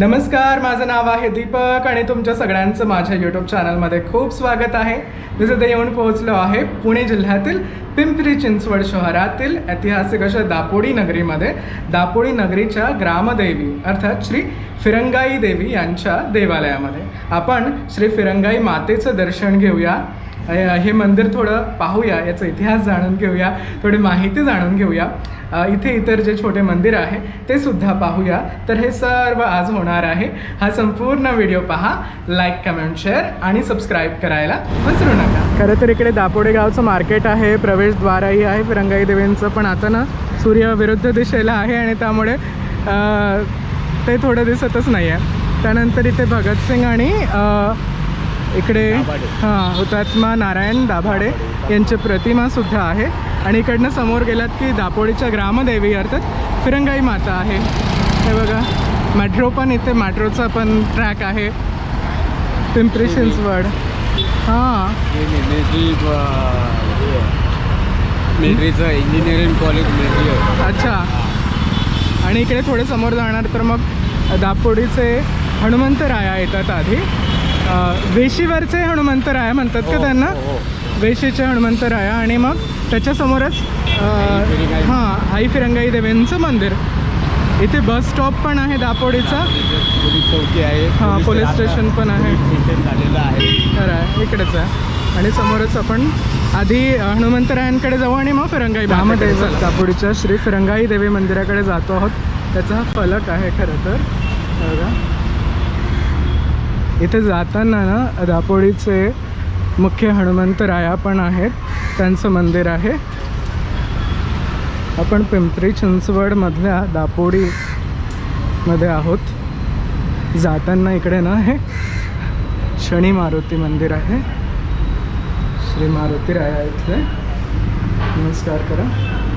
नमस्कार माझं नाव आहे दीपक आणि तुमच्या सगळ्यांचं माझ्या यूट्यूब चॅनलमध्ये खूप स्वागत आहे. मी सध्या येऊन पोहोचलो आहे पुणे जिल्ह्यातील पिंपरी चिंचवड शहरातील ऐतिहासिक अशा दापोडी नगरीमध्ये. दापोडी नगरीच्या ग्रामदेवी अर्थात श्री फिरंगाई देवी यांच्या देवालयामध्ये. आपण श्री फिरंगाई मातेचं दर्शन घेऊया. हे मंदिर थोडं पाहूया याचा इतिहास जाणून घेऊया थोडी माहिती जाणून घेऊया. इथे इतर जे छोटे मंदिर आहे ते सुद्धा पाहूया. तर हे सर्व आज होणार आहे. हा संपूर्ण व्हिडिओ पहा लाईक कमेंट शेअर आणि सबस्क्राईब करायला विसरू नका. खरं तर इकडे दापोडे गावचं मार्केट आहे प्रवेशद्वारही आहे फिरंगाई देवींचं पण आता ना सूर्य विरुद्ध दिशेला आहे आणि त्यामुळे ते थोडं दिसतच नाही आहे त्यानंतर इथे भगतसिंग आणि इकडे हां हुतात्मा नारायण दाभाडे यांची प्रतिमा सुद्धा आहे. आणि इकडनं समोर गेलात की दापोडीच्या ग्रामदेवी अर्थात फिरंगाई माता आहे. हे बघा मेट्रो पण इथे मेट्रोचा पण ट्रॅक आहे. पिंपरी चिंचवड. हां. मिलिटरीचं इंजिनिअरिंग कॉलेज मिलिटरी आहे. अच्छा. आणि इकडे थोडे समोर जाणार तर मग दापोडीचे हनुमंतराया येतात आधी. वेशीवरचे हनुमंतराया म्हणतात का हो, त्यांना? हो, हो. वेशीचे हनुमंतराया आणि मग त्याच्यासमोरच. हां आई फिरंगाई देवींचं मंदिर. इथे बस स्टॉप पण आहे दापोडीचा. चौकी आहे. हां, पोलीस स्टेशन पण आहे. झालेलं आहे. खरं आहे इकडेच आहे. आणि समोरच आपण आधी हनुमंतरायांकडे जाऊ आणि मग फिरंगाई त्यामध्ये दापोडीच्या श्री फिरंगाई देवी मंदिराकडे जातो आहोत. त्याचा हा फलक आहे खरं तर. बघा. इथे जाताना ना दापोडीचे मुख्य हनुमंतराया पण आहेत. त्यांचं मंदिर आहे. आपण पिंपरी चिंचवडमधल्या दापोडीमध्ये आहोत. जाताना इकडे ना हे शनी मारुती मंदिर आहे. श्री मारुती राया इथले. नमस्कार करा.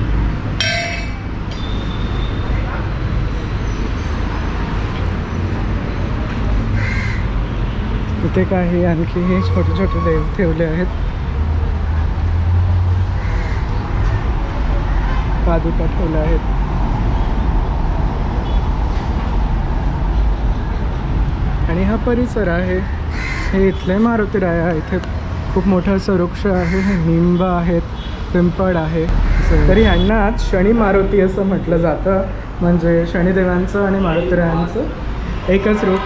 इथे काही आणखी हे छोटे छोटे देव ठेवले आहेत. पादुका ठेवल्या आहेत. आणि हा परिसर आहे. हे इथले मारुती राया इथे खूप मोठं असं वृक्ष आहे. हे निंब आहेत. पिंपळ आहे. तरी यांना आज शनी मारुती असं म्हटलं जातं. म्हणजे शनिदेवांचं आणि मारुतीरायांचं एकच रूप.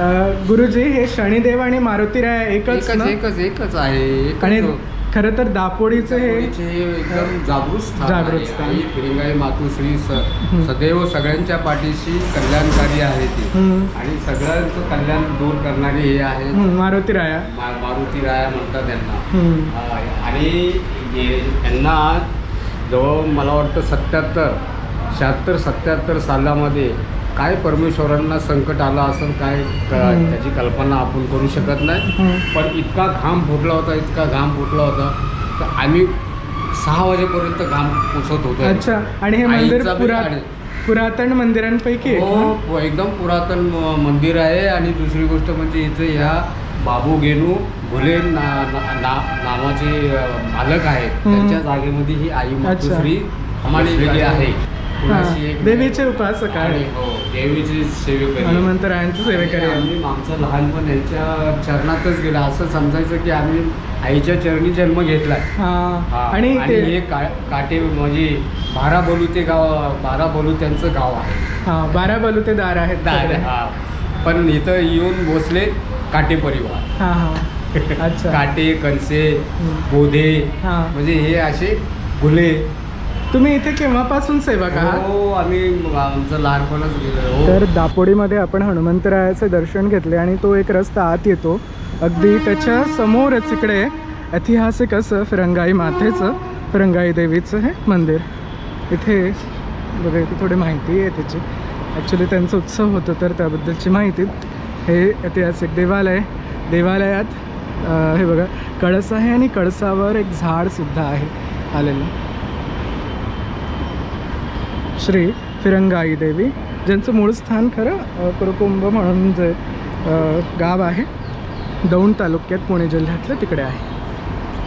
गुरुजी हे शनिदेव आणि मारुतीराया एकच एकच ना? एकच एकच आहे आणि खरं तर दापोडीचं हे एकदम जागृत स्थान जागृत आहे. स्थान. आई फिरिंगाई मातुश्री स. सदैव सगळ्यांच्या पाठीशी कल्याणकारी आहे ती. हम्म, आणि सगळ्यांचं कल्याण दूर करणारी हे आहे. हम्म, मारुतीराया मा- मारुती राया म्हणतात त्यांना हम्म, आ- आणि हे- यांना जवळ मला वाटतं सत्याहत्तर शहात्तर सत्याहत्तर सालामध्ये काय परमेश्वरांना संकट आलं असेल काय क-. त्याची कल्पना आपण करू शकत नाही. पण इतका घाम फुटला होता इतका घाम फुटला होता तर आम्ही सहा वाजेपर्यंत घाम पुसत होतो अच्छा आणि हे मंदिर आईचा बी पुरा आणि- पुरातन मंदिरांपैकी एक ना? हो एकदम पुरातन म- मंदिर आहे आणि दुसरी गोष्ट म्हणजे इथे ह्या बाबू गेनू भुले ना, ना, ना- नावाचे अ, मालक आहेत. त्यांच्या जागेमध्ये ही आई मातोश्री बसलेली आहे एक- देवीचे उपासक आणि आहे हो देवीची सेवेकरी. हनुमंतरायांची सेवेकरी. आहे आम्ही आमचं लहानपण यांच्या चरणातच गेलं. असं समजायचं की आम्ही आईच्या चरणी जन्म घेतलाय. हा. हा, आणि ते हे का काटे म्हणजे बारा बलुते गाव बारा बलुत्यांचं गाव आहे. हा बारा बलुतेदार आहेत दार सगळे. हा. पण इथं येऊन बसले काटे परिवार. हा हा. अच्छा. काटे कणसे हम्म. बोधे हा. म्हणजे हे असे गुले तुम्ही इथे केव्हापासून सेवक आहात? हो आम्ही आमचं लहानपणच गेलो हो. तर दापोडीमध्ये आपण हनुमंतरायाचे दर्शन घेतले आणि तो एक रस्ता आत येतो. अगदी त्याच्या समोरच इकडे ऐतिहासिक असं फिरंगाई मातेचं फिरंगाई देवीचं हे मंदिर. इथे बघा इथे थोडी माहिती आहे त्याची. ॲक्च्युली त्यांचा उत्सव होतो तर त्याबद्दलची माहिती. हे ऐतिहासिक देवालय देवालयात हे बघा कळस आहे आणि कळसावर एक झाडसुद्धा आहे आलेलं. श्री फिरंगाई देवी ज्यांचं मूळ स्थान खरं कुरुकुंभ म्हणून जे गाव आहे दौंड तालुक्यात पुणे जिल्ह्यातलं तिकडे आहे.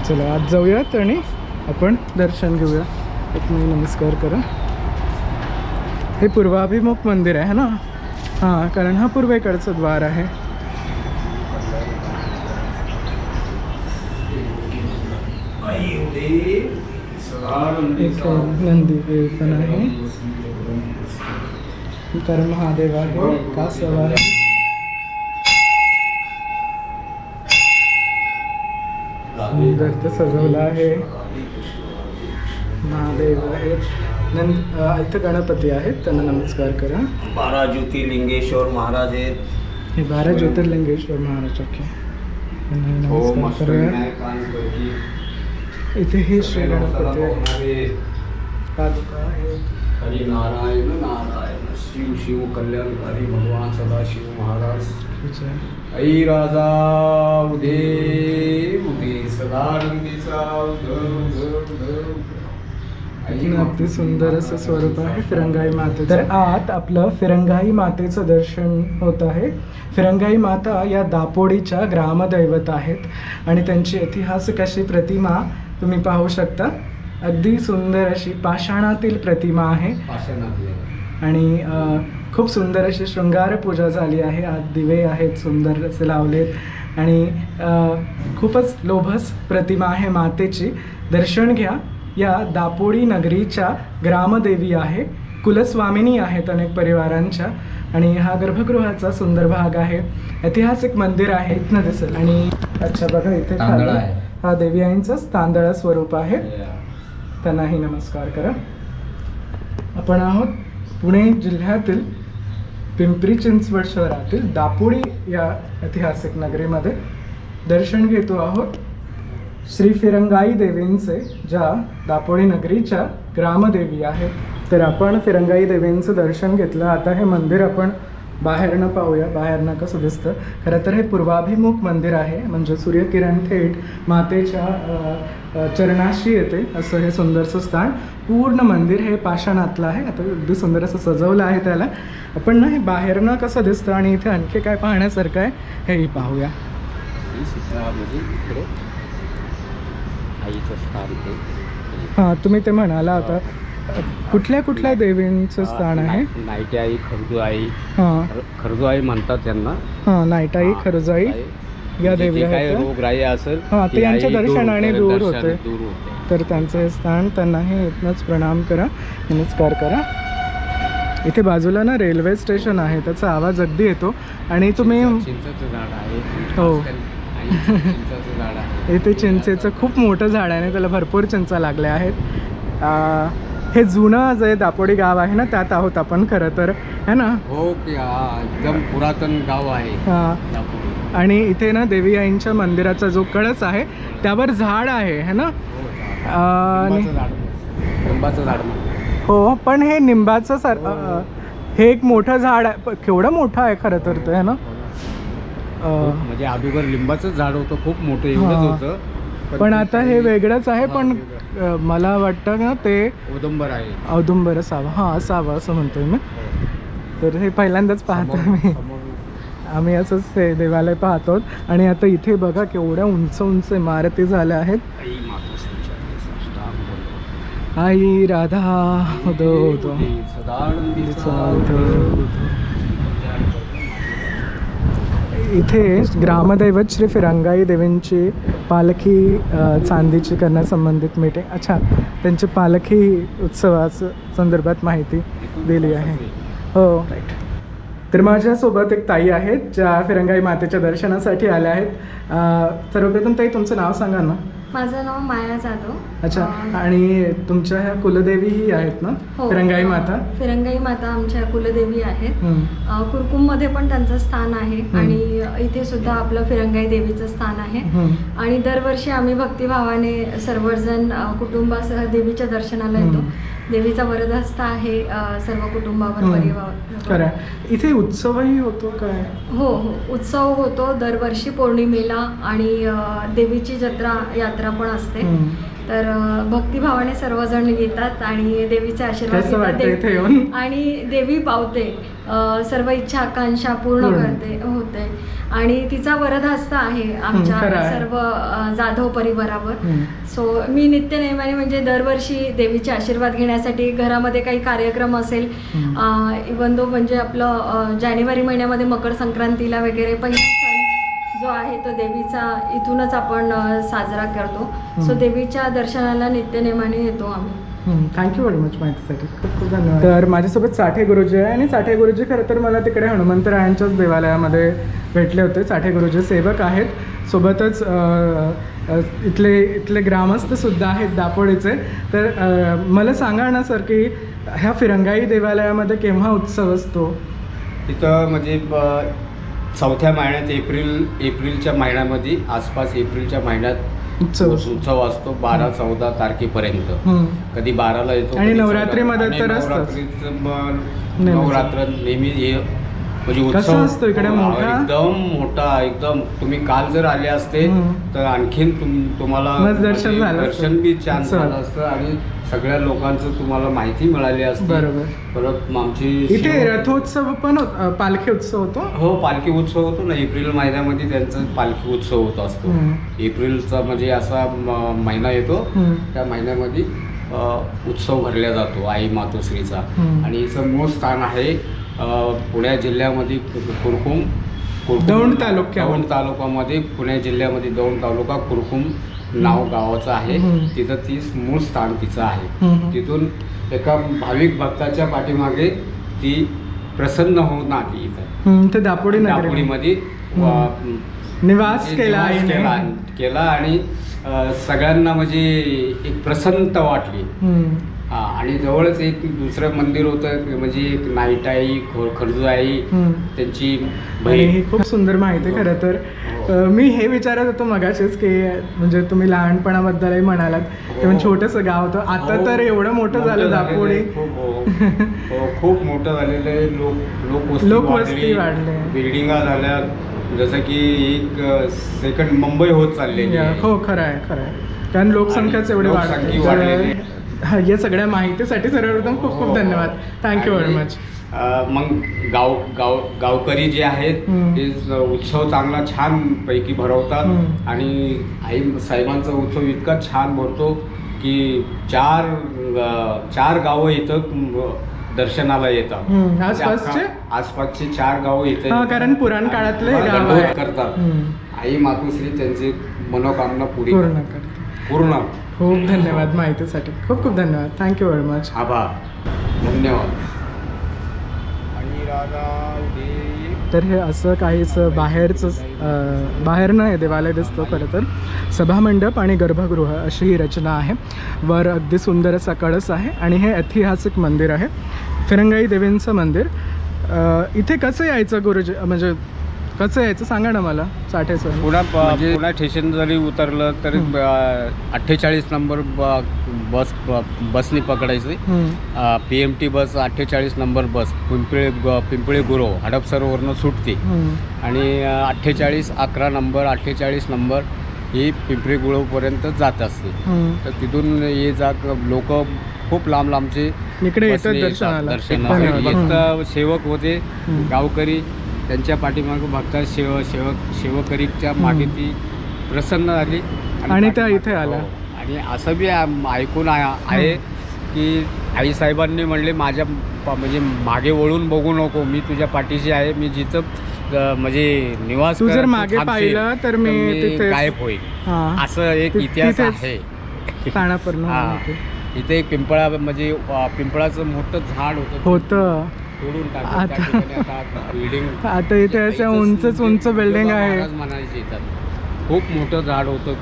चला आज जाऊयात आणि आपण दर्शन घेऊया. एक मी नमस्कार करा. हे पूर्वाभिमुख मंदिर आहे ना? हां कारण हा पूर्वेकडचं द्वार आहे. नंदी पण आहे. तर महादेव आहे कासव आहे सुंदर सजवलं आहे. महादेव आहे नंद इथं गणपती आहेत. त्यांना नमस्कार करा. बारा ज्योतिर्लिंगेश्वर महाराज आहेत. हे बारा ज्योतिर्लिंगेश्वर महाराज ओके. ओम नमस्कार अष्टविनायकांपैकी इथे हे श्री गणपती आहे. हरे पादुका आहे हरी नारायण नारायण शिव शिव कल्याणकारी भगवान सदाशिव महाराज। विजय. ऐ राजा उदे उदे सदानंदीचा अगदी सुंदर असं स्वरूप आहे फिरंगाई माते तर आत आपलं फिरंगाई मातेचं दर्शन होत आहे. फिरंगाई माता या दापोडीच्या ग्रामदैवत आहेत आणि त्यांची ऐतिहासिक अशी प्रतिमा तुम्ही पाहू शकता. अगदी सुंदर अशी पाषाणातील प्रतिमा आहे. पाषाणातले आणि खूप सुंदर अशी शृंगार पूजा झाली आहे. आत दिवे आहेत सुंदर असे लावलेत. आणि खूपच लोभस प्रतिमा आहे मातेची. दर्शन घ्या. या दापोडी नगरीच्या ग्रामदेवी आहे. कुलस्वामिनी आहेत अनेक परिवारांच्या. आणि हा गर्भगृहाचा सुंदर भाग आहे. ऐतिहासिक मंदिर आहे. इथनं दिसेल. आणि अच्छा बघा इथे. हा देवी आईंचंच तांदळा स्वरूप आहे. त्यांनाही नमस्कार करा. आपण आहोत पुणे जिल्ह्यातील पिंपरी चिंचवड शहरातील दापोडी या ऐतिहासिक नगरीमध्ये दर्शन घेतो आहोत. श्री फिरंगाई देवींचे ज्या दापोडी नगरीच्या ग्रामदेवी आहेत. तर आपण फिरंगाई देवींचं दर्शन घेतलं. आता हे मंदिर आपण बाहेरनं पाहूया बाहेरनं कसं दिसतं. खरं तर हे पूर्वाभिमुख मंदिर आहे म्हणजे सूर्यकिरण थेट मातेच्या चरणाशी येते असं हे सुंदरसं स्थान. पूर्ण मंदिर हे पाषाणातलं आहे आता अगदी सुंदर असं सजवलं आहे त्याला. आपण ना हे बाहेरनं कसं दिसतं आणि इथे आणखी काय पाहण्यासारखं आहे हेही पाहूया. हां तुम्ही ते म्हणाला आता. कुठल्या कुठल्या देवींचं स्थान आहे? नाई- नाईटी आई खरजू आई हां. खर- खरजू आई म्हणतात त्यांना. हां नाईटाई हा, खरजाई आई. या जे- देवी आहेत? रोगराई असेल हा, ते ती यांच्या आई दर्शनाने दूर दर्शन- होते. दूर होते. तर त्यांचं हे स्थान त्यांनाही इथनंच प्रणाम करा नमस्कार करा. इथे बाजूला ना रेल्वे स्टेशन आहे त्याचा आवाज अगदी येतो. आणि तुम्ही चिंच- चिंचेचं झाड आहे हो. आणि चिंचेचं झाड आहे. इथे चिंचेचं खूप मोठं झाड आहे आणि त्याला भरपूर चिंचा लागल्या आहेत. आ, हे जुनं जे दापोडी गाव आहे ना त्यात आहोत आपण खरं तर. है ना? हो की हा एकदम पुरातन गाव आहे. हां. आणि इथे ना देवी आईंच्या मंदिराचा जो कळस आहे त्यावर झाड आहे है ना? हो, झाड. आणि- लिंबाचं झाड. लिंबाचं झाड म्हणतात. हो पण हे निंबाचं सर अ, अ, हे एक मोठं झाड आहे. प- केवढं मोठं आहे खरं तर ते है ना? अ, म्हणजे अगोदर लिंबाचं झाड होतं खूप मोठं एवढंच हा. होतं. पण आता हे वेगळंच आहे हा, पण. अ, मला वाटतं ना ते औदुंबर आहे. औदुंबर असावं हां असावं असं म्हणतोय मी. तर हे पहिल्यांदाच समोर- मी. आम्ही असंच ते देवालय पाहतो. आणि आता इथे बघा केवढ्या उंच उंच इमारती झाल्या आहेत. आई राधा उदो उदो. उदो. इथे ग्रामदैवत श्री फिरंगाई देवींची पालखी चांदीची करण्यासंबंधित मीटिंग अच्छा त्यांची पालखी उत्सवाचं संदर्भात माहिती दिली आहे. हो. राईट तर माझ्यासोबत एक ताई आहेत ज्या फिरंगाई मातेच्या दर्शनासाठी आल्या आहेत. सर्वप्रथम ताई तुमचं नाव सांगा ना. माझं नाव माया जाधव अच्छा आणि तुमच्या ह्या कुलदेवीही आहेत ना हो. फिरंगाई माता फिरंगाई माता आमच्या कुलदेवी आहेत हम्म. अं, कुरकुममध्ये पण त्यांचं स्थान आहे. आणि इथे सुद्धा आपलं फिरंगाई देवीचं स्थान आहे. आणि दरवर्षी आम्ही भक्तिभावाने सर्वजण कुटुंबासह देवीच्या दर्शनाला येतो. देवीचा वरदहस्त आहे सर्व कुटुंबावर. परिवार. इथे उत्सवही होतो काय हो हो उत्सव होतो दरवर्षी पौर्णिमेला आणि देवीची जत्रा यात्रा पण असते. तर भक्तिभावाने सर्वजण येतात आणि देवीचे आशीर्वाद आणि देवी पावते सर्व इच्छा आकांक्षा पूर्ण. करते होते आणि तिचा वरदहस्त आहे आमच्या. सर्व जाधव परिवारावर. सो मी नित्य नेमाने म्हणजे दरवर्षी देवीचे आशीर्वाद घेण्यासाठी घरामध्ये काही कार्यक्रम असेल. इवन दो म्हणजे आपलं जानेवारी महिन्यामध्ये मकर संक्रांतीला वगैरे पहिला सण जो आहे तो देवीचा इथूनच आपण साजरा करतो सो. देवीच्या दर्शनाला नित्यनेमाने येतो आम्ही थँक्यू व्हेरी मच माहितीसाठी खूप खूप धन्यवाद. तर माझ्यासोबत साठे गुरुजी आहे आणि साठे गुरुजी खरं तर मला तिकडे हनुमंतरायांच्याच देवालयामध्ये भेटले होते. साठे गुरुजी सेवक आहेत. सोबतच इथले इथले ग्रामस्थ सुद्धा आहेत दापोडीचे. तर मला सांगा ना सर की ह्या फिरंगाई देवालयामध्ये केव्हा उत्सव असतो? तिथं म्हणजे ब- चौथ्या महिन्यात एप्रिल एप्रिलच्या महिन्यामध्ये आसपास एप्रिलच्या महिन्यात उत्सव. उत्सव असतो बारा चौदा तारखेपर्यंत. कधी बाराला येतो आणि नवरात्रीमध्ये तर. नवरात्र नेहमी हे म्हणजे उत्सव असतो इकडे मोठा? एकदम मोठा एकदम तुम्ही काल जर आले असते. तर आणखीन तुम तुम्हाला दर्शन म्हणजे. दर्शन बी छान. झालं असतं आणि सगळ्या लोकांचं तुम्हाला माहिती मिळाली असते बरोबर. परत आमची इथे रथोत्सव पण पालखी उत्सव होतो हो पालखी उत्सव होतो ना एप्रिल महिन्यामध्ये त्यांचा पालखी उत्सव होत असतो. एप्रिलचा म्हणजे असा महिना येतो. त्या महिन्यामध्ये उत्सव भरला जातो आई मातोश्रीचा. आणि हिचं मूळ स्थान आहे पुणे जिल्ह्यामध्ये कुरकुम कुरकुम- दौंड तालुक्यामध्ये. दौंड तालुक्यामध्ये पुणे जिल्ह्यामध्ये दौंड तालुका कुरकुम नाव गावाचं आहे. तिथं ती मूळ स्थान तिचं आहे. तिथून एका भाविक भक्ताच्या पाठीमागे ती प्रसन्न होऊन आली इथं ते दापोडी नगरी दापोडीमध्ये निवास केला. केला केला आणि सगळ्यांना म्हणजे एक प्रसन्नता वाटली. हा आणि जवळच एक दुसरं मंदिर होतं म्हणजे एक नाईटाई खो खरजूआई हम्म. त्यांची आणि बहीण ही खूप सुंदर माहिती आहे खरं तर हो. अ, मी हे विचारत होतो मगाशीच की म्हणजे तुम्ही लहानपणाबद्दलही म्हणालात ते म्हणजे हो. छोटंसं गाव होतं आता हो, तर एवढं मोठं झालं झालेलं दापोडी. खूप हो. हो, खूप मोठं झालेलं आहे लोक लोकवस्ती लोकवस्ती वाढली. बिल्डिंगा झाल्या जसं की एक सेकंड मुंबई होत चाललेली आहे हो खरं आहे खरं आहे कारण लोकसंख्याच एवढी लोकसंख्या वाढलेली. हा, या सगळ्या माहितीसाठी सर्वप्रथम खूप खूप हो. धन्यवाद थँक्यू व्हेरी मच मग गाव गाव गावकरी जे आहेत. ते उत्सव चांगला छान पैकी भरवतात. आणि आई साहेबांचा उत्सव इतका छान भरतो की चार चार गावं इथं दर्शनाला येतात आसपासचे? आसपासचे चार गावं इथे हा, कारण पुराण काळातले हा. करतात. आई मातोश्री त्यांची मनोकामना पुरी पूर्ण करतात. करते पूर्ण खूप धन्यवाद माहितीसाठी. खूप खूप धन्यवाद. थँक्यू व्हेरी मच आभार. धन्यवाद. तर हे असं काहीच बाहेरचं अं, बाहेरनं हे देवालय दिसतं खरं तर. सभामंडप आणि गर्भगृह अशी ही रचना आहे. वर अगदी सुंदर असा कळस आहे आणि हे ऐतिहासिक मंदिर आहे. फिरंगाई देवींचं मंदिर. इथे कसं यायचं गुरुजी म्हणजे कसं यायचं सांगा ना मला साठे सर पुन्हा प- पुन्हा स्टेशन जरी उतरलं तरी. अठ्ठेचाळीस नंबर ब- बस ब- बसनी पकडायची. पी एम टी बस अठ्ठेचाळीस नंबर बस पिंपळे ग- पिंपळे गुरव हडपसरवरनं सुटते. आणि अठ्ठेचाळीस अकरा नंबर अठ्ठेचाळीस नंबर ही पिंपरी गुळवपर्यंत जात असते. तर तिथून ये जा लोक खूप लांब लांबचे इकडे येतात बसने येतात दर्शनाला. दर्शनाला. धन्यवाद. येतं सेवक होते. गावकरी त्यांच्या पाठीमागे भक्ता सेव सेवक सेवकरीच्या मागे ती प्रसन्न झाली आणि त्या इथे आल्या. हो. आणि असं बी ऐकून आहे की आईसाहेबांनी म्हणले माझ्या म्हणजे मागे वळून बघू नको. मी तुझ्या पाठीशी आहे. मी जिथं म्हणजे निवास तू जर मागे पाहिलं तर मी तिथे- गायब होईल. असं एक इतिहास आहे. इथे एक पिंपळा म्हणजे पिंपळाचं मोठं झाड होतं. होतं. तोडून. आता- बिल्डिंग आता इथे असं उंचच उंच बिल्डिंग आहे. म्हणायचे खूप मोठं झाड होतं.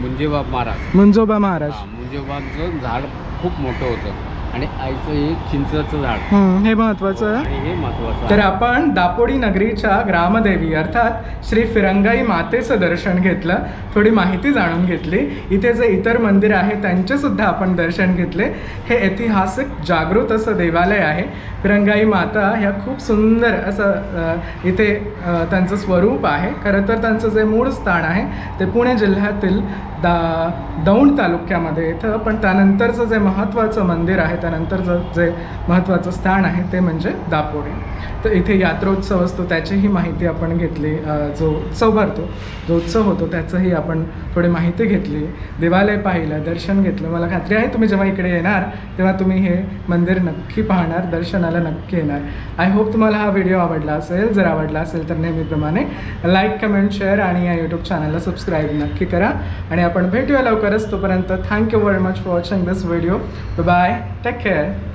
मुंजेबाब महाराज. मुंजोबा महाराज. मुंजेबाबचं झाड खूप मोठं होतं. आणि आईचं हे चिंचाचं झाड. हम्म, हे महत्वाचं आहे. आणि हे महत्वाचं तर आहे. आपण दापोडी नगरीच्या ग्रामदेवी अर्थात श्री फिरंगाई मातेचं दर्शन घेतलं थोडी माहिती जाणून घेतली. इथे जे इतर मंदिर आहे त्यांचे सुद्धा आपण दर्शन घेतले. हे ऐतिहासिक जागृत असं देवालय आहे. फिरंगाई माता ह्या खूप सुंदर असं अ, इथे अ, त्यांचं स्वरूप आहे. खरं तर त्यांचं जे मूळ स्थान आहे ते पुणे जिल्ह्यातील दा दौंड तालुक्यामध्ये इथं पण त्यानंतरचं जे महत्त्वाचं मंदिर आहे त्यानंतरचं जे महत्त्वाचं स्थान आहे ते म्हणजे दापोडी तर इथे यात्रोत्सव असतो त्याचीही माहिती आपण घेतली. जो उत्सव भरतो जो उत्सव होतो त्याचंही आपण थोडी माहिती घेतली. देवालय पाहिलं दर्शन घेतलं. मला खात्री आहे तुम्ही जेव्हा इकडे येणार तेव्हा तुम्ही हे मंदिर नक्की पाहणार दर्शनाला नक्की येणार. आय होप तुम्हाला हा व्हिडिओ आवडला असेल. जर आवडला असेल तर नेहमीप्रमाणे लाईक कमेंट शेअर आणि या यूट्यूब चॅनलला सबस्क्राईब नक्की करा. आणि आपण भेटूया लवकरच. तोपर्यंत thank you very much for watching this video bye take care